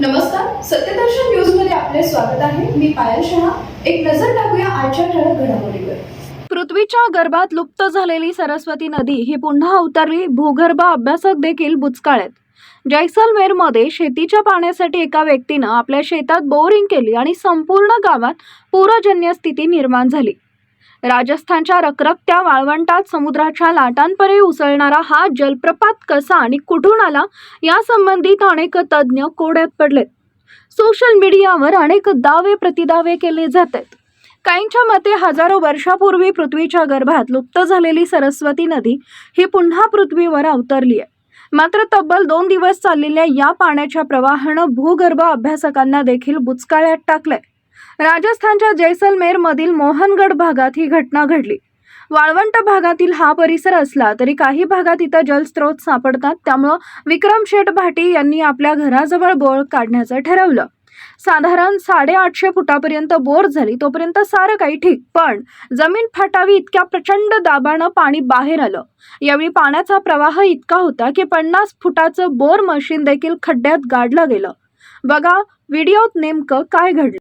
नमस्कार सत्यदर्शन न्यूजमध्ये आपले स्वागत आहे. मी पायल शहा. एक नजर टाकूया आजच्या ठळक घडामोडीवर. पृथ्वीच्या गर्भात लुप्त झालेली सरस्वती नदी ही पुन्हा अवतरली भूगर्भ अभ्यासक देखील बुचकाळेत. जैसलमेरमध्ये शेतीच्या पाण्यासाठी एका व्यक्तीनं आपल्या शेतात बोरिंग केली आणि संपूर्ण गावात पूरजन्य स्थिती निर्माण झाली. राजस्थानच्या रखरखत्या वाळवंटात समुद्राच्या लाटांपरे उसळणारा हा जलप्रपात कसा आणि कुठून आला यासंबंधित अनेक तज्ज्ञ कोड्यात पडलेत. सोशल मीडियावर अनेक दावे प्रतिदावे केले जात आहेत काहींच्या मते हजारो वर्षापूर्वी पृथ्वीच्या गर्भात लुप्त झालेली सरस्वती नदी ही पुन्हा पृथ्वीवर अवतरली आहे. मात्र तब्बल दोन दिवस चाललेल्या या पाण्याच्या प्रवाहानं भूगर्भ अभ्यासकांना देखील बुचकाळ्यात टाकलंय. राजस्थानच्या जैसलमेर मधील मोहनगड भागात ही घटना घडली. वाळवंट भागातील हा परिसर असला तरी काही भागात इथं जलस्रोत सापडतात. त्यामुळं विक्रम शेठ भाटी यांनी आपल्या घराजवळ बोळ काढण्याचं ठरवलं. साधारण साडेआठशे फुटापर्यंत बोर झाली तोपर्यंत सारं काही ठीक पण जमीन फाटावी इतक्या प्रचंड दाबानं पाणी बाहेर आलं. यावेळी पाण्याचा प्रवाह इतका होता की पन्नास फुटाचं बोर मशीन देखील खड्ड्यात गाडलं गेलं. बघा व्हिडिओत नेमकं काय घडलं.